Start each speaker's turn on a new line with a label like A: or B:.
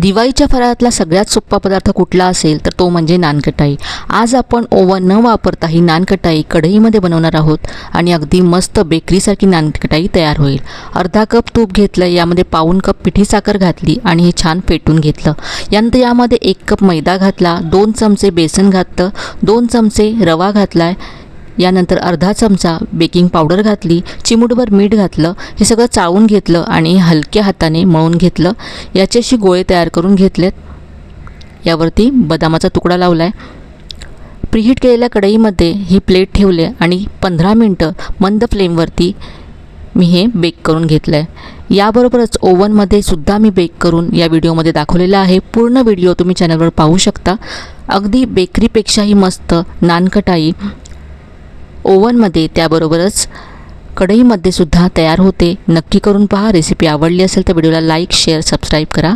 A: दिवाळीच्या फराळातला सगळ्यात सोपा पदार्थ कुठला असेल तर तो म्हणजे नानकटाई. आज आपण ओव्हन न वापरता ही नानकटाई कढईमध्ये बनवणार आहोत आणि अगदी मस्त बेकरीसारखी नानकटाई तयार होईल. अर्धा कप तूप घेतलं यामध्ये पाऊन कप पिठी साखर घातली आणि हे छान फेटून घेतलं. यानंतर यामध्ये एक कप मैदा घातला दोन चमचे बेसन घातलं दोन चमचे रवा घातला आहे यानंतर अर्धा चमचा बेकिंग पावडर घातली चिमूटभर मीठ घातलं हे सगळं चाळून घेतलं आणि हलक्या हाताने मळून घेतलं. याचे अशी गोळे तयार करून घेतलेत. यावरती बदामाचा तुकडा लावला आहे प्रीहीट केलेल्या कढईमध्ये ही प्लेट ठेवले आणि पंधरा मिनटं मंद फ्लेमवरती मी हे बेक करून घेतलं आहे याबरोबरच ओव्हनमध्ये सुद्धा मी बेक करून या व्हिडिओमध्ये दाखवलेला आहे. पूर्ण व्हिडिओ तुम्ही चॅनलवर पाहू शकता. अगदी बेकरीपेक्षाही मस्त नानकटाई ओव्हनमध्ये त्याबरोबरच कढईमध्ये सुद्धा तयार होते. नक्की करून पहा रेसिपी आवडली असेल तर व्हिडिओला लाईक शेअर सबस्क्राईब करा.